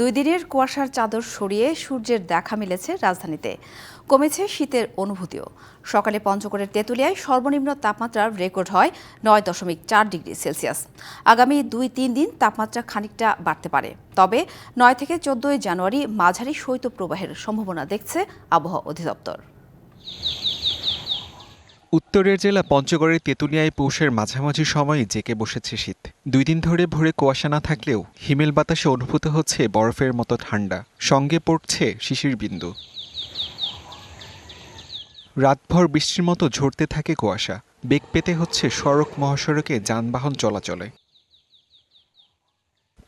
দুই দিনের কুয়াশার চাদর সরিয়ে সূর্যের দেখা মিলেছে রাজধানীতে। কমেছে শীতের অনুভূতিও। সকালে পঞ্চগড়ের তেঁতুলিয়ায় সর্বনিম্ন তাপমাত্রার রেকর্ড হয় নয় দশমিক চার ডিগ্রি সেলসিয়াস। আগামী দুই তিন দিন তাপমাত্রা খানিকটা বাড়তে পারে। তবে নয় থেকে চোদ্দই জানুয়ারি মাঝারি শৈত্যপ্রবাহের সম্ভাবনা দেখছে আবহাওয়া অধিদপ্তর। উত্তরের জেলা পঞ্চগড়ের তেঁতুলিয়ায় পৌষের মাঝামাঝি সময়ে জেকে বসেছে শীত। দুই দিন ধরে ভোরে কুয়াশা না থাকলেও হিমেল বাতাসে অনুভূত হচ্ছে বরফের মতো ঠান্ডা। সঙ্গে পড়ছে শিশির বিন্দু। রাতভর বৃষ্টির মতো ঝরতে থাকে কুয়াশা। বেগ পেতে হচ্ছে সড়ক মহাসড়কে যানবাহন চলাচলে।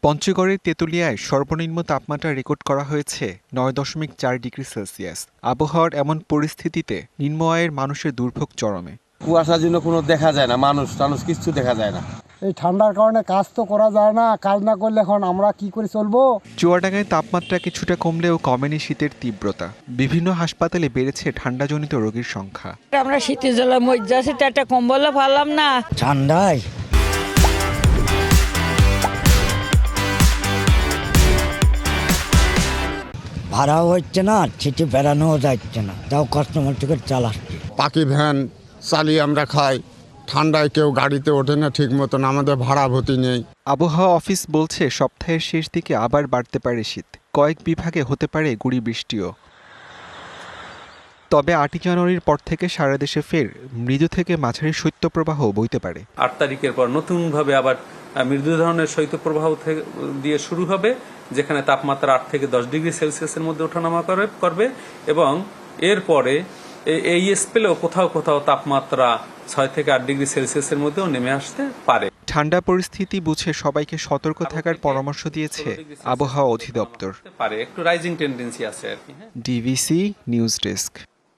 পঞ্চগড়ের তেঁতুলিয়ায় সর্বনিম্ন তাপমাত্রা রেকর্ড করা হয়েছে নয় দশমিক চার ডিগ্রি সেলসিয়াস। আবহাওয়ার এমন পরিস্থিতিতে নিম্ন আয়ের মানুষের দুর্ভোগ চরমে। কুয়াশার জন্য কোনো দেখা যায় না মানুষ টানুষ কিছু দেখা যায় না। এই ঠান্ডার কারণে কাজ তো করা যায় না কাজ না করলে এখন আমরা কি করে চলবো? চুয়াডাঙ্গায় তাপমাত্রা কিছুটা কমলেও কমেনি শীতের তীব্রতা। বিভিন্ন হাসপাতালে বেড়েছে ঠান্ডাজনিত রোগীর সংখ্যা। আমরা শীতের জলে মজ্জা সেটা একটা কম্বলও পারলাম না। ঠান্ডায়? ভাড়াও হচ্ছে না ছিটি বেড়ানোও যাচ্ছে না। তাও কাস্টমার টিকিট চালাচ্ছে পাখি ভ্যান চালিয়ে আমরা খাই। ঠান্ডায় কেউ গাড়িতে ওঠে না ঠিক মতন আমাদের ভাড়া ভর্তি নেই। আবহাওয়া অফিস বলছে সপ্তাহের শেষ দিকে আবার বাড়তে পারে শীত। কয়েক বিভাগে হতে পারে গুড়ি বৃষ্টিও। তবে আটই জানুয়ারির পর থেকে সারা দেশে ফের মৃদু থেকে মাঝারি শৈত্যপ্রবাহ বইতে পারে। আট তারিখের পর নতুনভাবে আবার মৃদু ধরনের শৈত্যপ্রবাহ থেকে দিয়ে শুরু হবে যেখানে তাপমাত্রা আট থেকে দশ ডিগ্রি সেলসিয়াসের মধ্যে ওঠানামা করে করবে এবং এরপরে এই স্পেলেও কোথাও কোথাও তাপমাত্রা ছয় থেকে আট ডিগ্রি সেলসিয়াসের মধ্যেও নেমে আসতে পারে। ঠান্ডা পরিস্থিতি বুঝে সবাইকে সতর্ক থাকার পরামর্শ দিয়েছে আবহাওয়া অধিদপ্তর। পারে। একটু রাইজিং টেন্ডেন্সি আছে আর কি হ্যাঁ। DVC news desk.